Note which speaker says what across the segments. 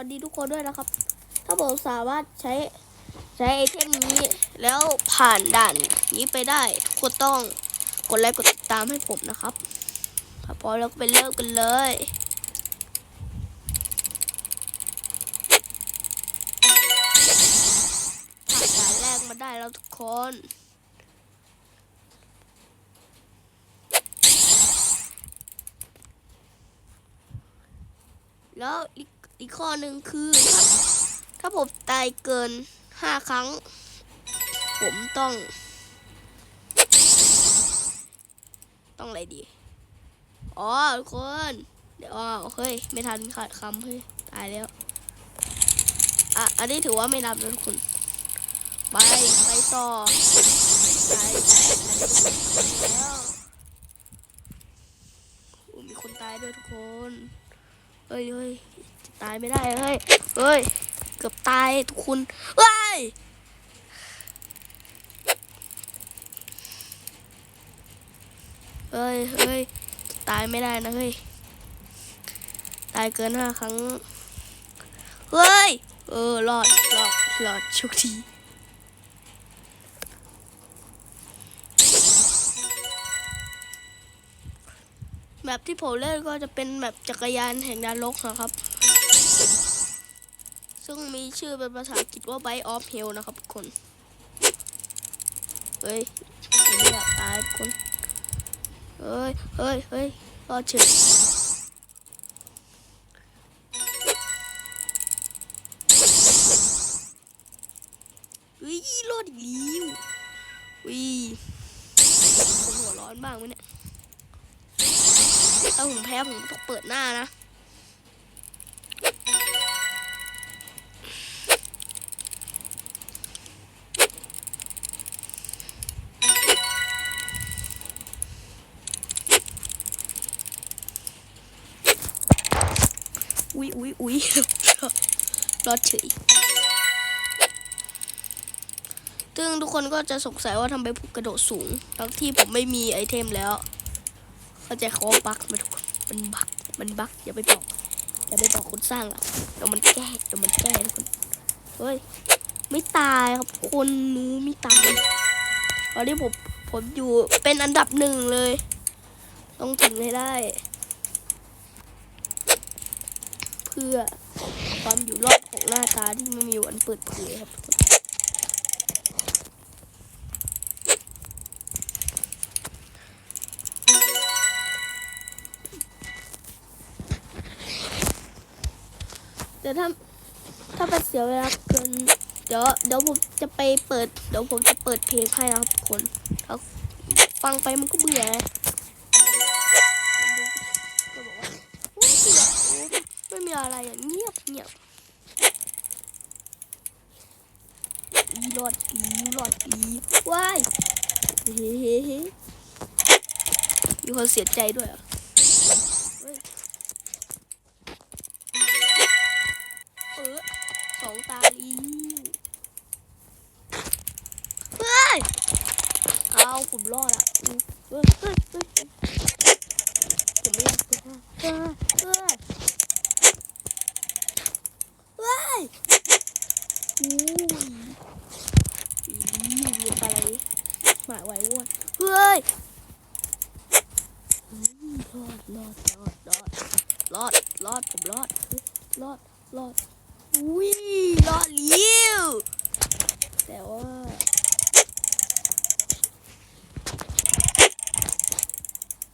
Speaker 1: วัสดีทุกคนด้วยนะครับ ถ้าผมสามารถใช้ใช้ไอเทมนี้แล้วผ่านด่านนี้ไปได้ทุกคนต้องกดไลค์กดติดตามให้ผมนะครับถ้าพร้อมแล้วก็ไปเริ่มกันเลยผ่านด่านแรกมาได้แล้วทุกคนแล้วอีก อีกข้อหนึ่งคือถ้าถ้าผมตายเกินห้าครั้ง ผมต้อง ต้องอะไรดี อ๋อทุกคน เดี๋ยวอ๋อเฮ้ย ไม่ทันขาดคำเฮ้ย ตายแล้ว อะ อันนี้ถือว่าไม่นับนะทุกคนไป ไปต่อ ไปแล้วโอ้มีคนตายด้วยทุกคน เฮ้ยเฮ้ย ตายไม่ได้เฮ้ย เฮ้ย เกือบตายทุกคนเฮ้ยเฮ้ยเฮ้ย ตายไม่ได้นะเฮ้ย ตายเกินห้าครั้ง เฮ้ย เออรอดรอดรอดโชคดีแบบที่ผมเล่นก็จะเป็นแบบจักรยานแห่งดานรกนะครับ ซึ่งมีชื่อเป็นภาษาอังกฤษว่า Bike of Hell นะครับทุกคน เฮ้ยไม่อยากตายทุกคน เฮ้ย เฮ้ย เฮ้ยรอดเฉยเฮ้ยรอดอีกแล้ววิคนหัวร้อนบ้างไหมเนี่ย ถ้าผมแพ้ผมต้องเปิดหน้านะ อุ๊ยอุ๊ยอุ๊ยรอดเฉยซึ่งทุกคนก็จะสงสัยว่าทำไมผมกระโดดสูง ทั้งที่ผมไม่มีไอเทมแล้ว เข้าใจเขาบักมันทุกคนมันบักมันบักอย่าไปบอกอย่าไปบอกคนสร้างอะเดี๋ยวมันแก้เดี๋ยวมันแก้ทุกคนเฮ้ยไม่ตายครับคนหนูไม่ตายตอนนี้ผมผมอยู่เป็นอันดับหนึ่งเลย ต้องถึงให้ได้ เพื่อความอยู่รอดของหน้าตาที่ไม่มีวันเปิดเผยครับทุกคนแต่ถ้าถ้าเป็นเสียเวลาเกินเดี๋ยวเดี๋ยวผมจะไปเปิด เดี๋ยวผมจะเปิดเพลงให้นะครับทุกคนถ้าฟังไปมันก็เบื่อ มีอะไรอะเงียบเงียบอีรอดอีรอดอีว้ายเฮ้เฮ้เฮ้มีคนเสียใจด้วยอะเออสองตาลีเฮ้ย เอาผมรอดอะอืมเฮ้ยเฮ้ยเฮ้ยผมไม่อยากเฮ้ยเฮ้ยเฮ้ยเฮ้ย อู้ยอีมีอะไรหมาไหวว้วนเฮ้ยรอดรอดรอดรอดรอดรอดผมรอดรอดรอดอุ้ยรอดเลี้ยวแต่ว่า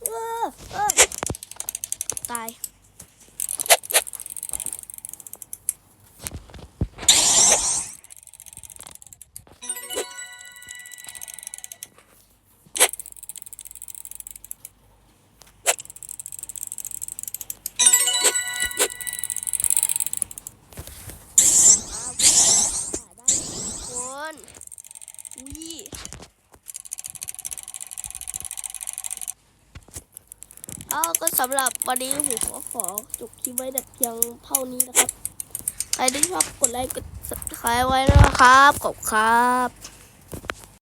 Speaker 1: เออเอ้ยตาย อาก็สำหรับวันนี้ผมขอขอจบคลิปไว้แต่เพียงเท่านี้นะครับ ใครที่ชอบกดไลค์กด subscribe ไว้นะครับ ขอบคุณครับ